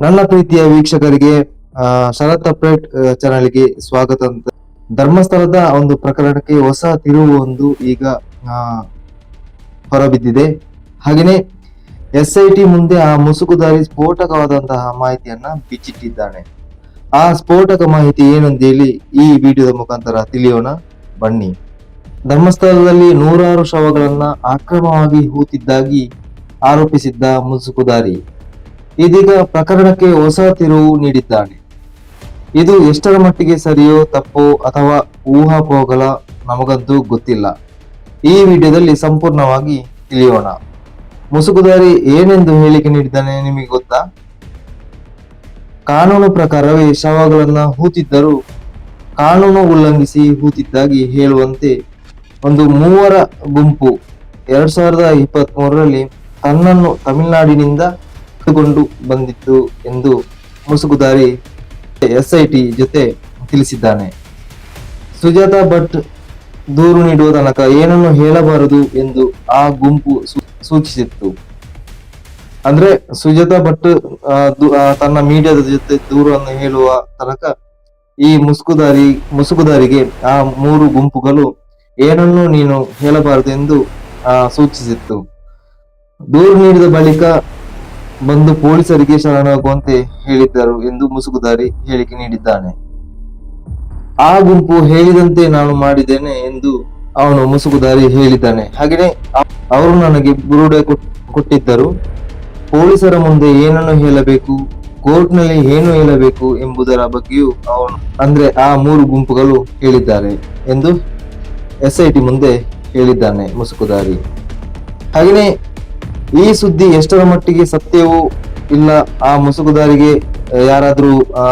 ನನ್ನ ಪ್ರೀತಿಯ ವೀಕ್ಷಕರಿಗೆ ಶರತ್ ಅಪ್ಡೇಟ್ ಚಾನಲ್ಗೆ ಸ್ವಾಗತ ಅಂತ. ಧರ್ಮಸ್ಥಳದ ಒಂದು ಪ್ರಕರಣಕ್ಕೆ ಹೊಸ ತಿರುವು ಒಂದು ಈಗ ಹೊರಬಿದ್ದಿದೆ. ಹಾಗೆಯೇ, ಎಸ್ ಐ ಮುಂದೆ ಆ ಮುಸುಕುದಾರಿ ಸ್ಫೋಟಕವಾದಂತಹ ಮಾಹಿತಿಯನ್ನ ಬಿಚ್ಚಿಟ್ಟಿದ್ದಾನೆ. ಆ ಸ್ಫೋಟಕ ಮಾಹಿತಿ ಏನಂತೇಳಿ ಈ ವಿಡಿಯೋದ ಮುಖಾಂತರ ತಿಳಿಯೋಣ. ಬನ್ನಿ. ಧರ್ಮಸ್ಥಳದಲ್ಲಿ ನೂರಾರು ಶವಗಳನ್ನ ಅಕ್ರಮವಾಗಿ ಹೂತಿದ್ದಾಗಿ ಆರೋಪಿಸಿದ್ದ ಮುಸುಕುದಾರಿ ಇದೀಗ ಪ್ರಕರಣಕ್ಕೆ ಹೊಸ ತಿರುವು ನೀಡಿದ್ದಾನೆ. ಇದು ಎಷ್ಟರ ಮಟ್ಟಿಗೆ ಸರಿಯೋ ತಪ್ಪೋ ಅಥವಾ ಊಹಾಪೋಗಲ ನಮಗಂತೂ ಗೊತ್ತಿಲ್ಲ. ಈ ವಿಡಿಯೋದಲ್ಲಿ ಸಂಪೂರ್ಣವಾಗಿ ತಿಳಿಯೋಣ. ಮುಸುಕುದಾರಿ ಏನೆಂದು ಹೇಳಿಕೆ ನೀಡಿದ್ದಾನೆ ನಿಮಗೆ ಗೊತ್ತಾ? ಕಾನೂನು ಪ್ರಕಾರವೇ ಶವಗಳನ್ನು ಹೂತಿದ್ದರೂ ಕಾನೂನು ಉಲ್ಲಂಘಿಸಿ ಹೂತಿದ್ದಾಗಿ ಹೇಳುವಂತೆ ಒಂದು ಮೂವರ ಗುಂಪು ಎರಡ್ ಸಾವಿರದ ಇಪ್ಪತ್ತ್ ಮೂರರಲ್ಲಿ ತನ್ನನ್ನು ತಮಿಳುನಾಡಿನಿಂದ ಕರೆದುಕೊಂಡು ಬಂದಿತ್ತು ಎಂದು ಮುಸುಗುದಾರಿ ಎಸ್ಐಟಿ ಜೊತೆ ತಿಳಿಸಿದ್ದಾನೆ. ಸುಜಾತ ಭಟ್ ದೂರು ನೀಡುವ ತನಕ ಏನನ್ನು ಹೇಳಬಾರದು ಎಂದು ಆ ಗುಂಪು ಸೂಚಿಸಿತ್ತು. ಅಂದ್ರೆ ಸುಜಾತ ಭಟ್ ತನ್ನ ಮೀಡಿಯಾದ ಜೊತೆ ದೂರನ್ನು ಹೇಳುವ ತನಕ ಈ ಮುಸುಕುದಾರಿ ಮುಸುಕುದಾರಿಗೆ ಆ ಮೂರು ಗುಂಪುಗಳು ಏನನ್ನು ನೀನು ಹೇಳಬಾರದು ಎಂದು ಸೂಚಿಸಿತ್ತು. ದೂರು ನೀಡಿದ ಬಳಿಕ ಬಂದು ಪೊಲೀಸರಿಗೆ ಶರಣಾಗುವಂತೆ ಹೇಳಿದ್ದರು ಎಂದು ಮುಸುಗುದಾರಿ ಹೇಳಿಕೆ ನೀಡಿದ್ದಾನೆ. ಆ ಗುಂಪು ಹೇಳಿದಂತೆ ನಾನು ಮಾಡಿದ್ದೇನೆ ಎಂದು ಅವನು ಮುಸುಗುದಾರಿ ಹೇಳಿದ್ದಾನೆ. ಹಾಗೆಯೇ ಅವರು ನನಗೆ ಬುರುಡೆ ಕೊಟ್- ಕೊಟ್ಟಿದ್ದರು. ಪೊಲೀಸರ ಮುಂದೆ ಏನನ್ನು ಹೇಳಬೇಕು, ಕೋರ್ಟ್ನಲ್ಲಿ ಏನು ಹೇಳಬೇಕು ಎಂಬುದರ ಬಗ್ಗೆಯೂ ಅವನು, ಅಂದ್ರೆ ಆ ಮೂರು ಗುಂಪುಗಳು ಹೇಳಿದ್ದಾರೆ ಎಂದು ಎಸ್ಐಟಿ ಮುಂದೆ ಹೇಳಿದ್ದಾನೆ ಮುಸುಕುದಾರಿ ಹಾಗೆಯೇ ಈ ಸುದ್ದಿ ಎಷ್ಟರ ಮಟ್ಟಿಗೆ ಸತ್ಯವೂ ಇಲ್ಲ, ಆ ಮುಸುಕುದಾರಿಗೆ ಯಾರಾದ್ರೂ, ಆ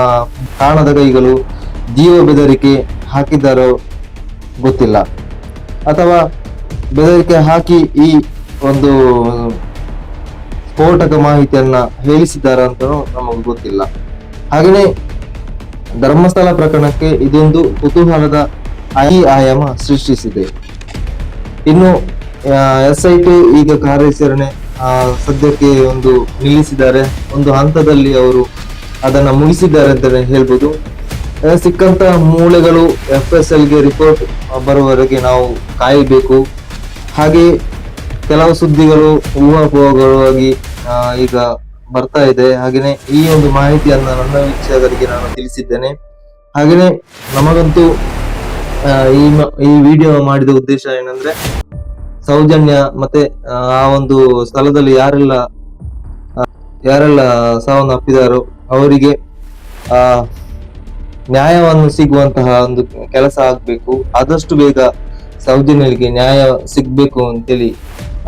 ಕಾಣದ ಕೈಗಳು ಜೀವ ಬೆದರಿಕೆ ಹಾಕಿದ್ದಾರೋ ಗೊತ್ತಿಲ್ಲ. ಅಥವಾ ಬೆದರಿಕೆ ಹಾಕಿ ಈ ಒಂದು ಸ್ಫೋಟಕ ಮಾಹಿತಿಯನ್ನ ಹೇಳಿಸಿದ್ದಾರ ಅಂತಲೂ ನಮಗೆ ಗೊತ್ತಿಲ್ಲ. ಹಾಗೆಯೇ ಧರ್ಮಸ್ಥಳ ಪ್ರಕರಣಕ್ಕೆ ಇದೊಂದು ಕುತೂಹಲದ ಐ ಆಯಾಮ ಸೃಷ್ಟಿಸಿದೆ. ಇನ್ನು ಎಸ್ ಐ ಟಿ ಈಗ ಕಾರ್ಯಾಚರಣೆ ಸದ್ಯಕ್ಕೆ ಒಂದು ನಿಲ್ಲಿಸಿದ್ದಾರೆ. ಒಂದು ಹಂತದಲ್ಲಿ ಅವರು ಅದನ್ನ ಮುಗಿಸಿದ್ದಾರೆ ಅಂತಲೇ ಹೇಳ್ಬೋದು. ಸಿಕ್ಕಂತ ಮೂಳೆಗಳು ಎಫ್ ಎಸ್ ಎಲ್ಗೆ ರಿಪೋರ್ಟ್ ಬರುವವರೆಗೆ ನಾವು ಕಾಯಬೇಕು. ಹಾಗೆ ಕೆಲವು ಸುದ್ದಿಗಳು ಊಹಾಪೋಹಗಳು ಆಗಿ ಈಗ ಬರ್ತಾ ಇದೆ. ಹಾಗೆಯೇ ಈ ಒಂದು ಮಾಹಿತಿಯನ್ನು ನನ್ನ ವೀಕ್ಷಕರಿಗೆ ನಾನು ತಿಳಿಸಿದ್ದೇನೆ. ಹಾಗೆಯೇ ನಮಗಂತೂ ಈ ಈ ವಿಡಿಯೋ ಮಾಡಿದ ಉದ್ದೇಶ ಏನಂದ್ರೆ ಸೌಜನ್ಯ ಮತ್ತೆ, ಆ ಒಂದು ಸ್ಥಳದಲ್ಲಿ ಯಾರೆಲ್ಲ ಯಾರೆಲ್ಲ ಸಾವನ್ನಪ್ಪಿದಾರೋ ಅವರಿಗೆ, ಆ, ನ್ಯಾಯವನ್ನು ಸಿಗುವಂತಹ ಒಂದು ಕೆಲಸ ಆಗ್ಬೇಕು. ಆದಷ್ಟು ಬೇಗ ಸೌಜನ್ಯರಿಗೆ ನ್ಯಾಯ ಸಿಗ್ಬೇಕು ಅಂತೇಳಿ,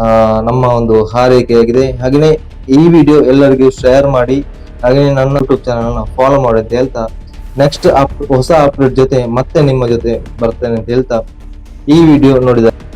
ಆ, ನಮ್ಮ ಒಂದು ಹಾರೈಕೆಯಾಗಿದೆ ಹಾಗೆಯೇ ಈ ವಿಡಿಯೋ ಎಲ್ಲರಿಗೂ ಶೇರ್ ಮಾಡಿ, ಹಾಗೆಯೇ ನನ್ನ ಯೂಟ್ಯೂಬ್ ಚಾನಲ್ ಅನ್ನು ಫಾಲೋ ಮಾಡಿ ಅಂತ ಹೇಳ್ತಾ, ನೆಕ್ಸ್ಟ್ ಹೊಸ ಅಪ್ಡೇಟ್ ಜೊತೆ ಮತ್ತೆ ನಿಮ್ಮ ಜೊತೆ ಬರ್ತೇನೆ ಅಂತ ಹೇಳ್ತಾ, ಈ ವಿಡಿಯೋ ನೋಡಿದ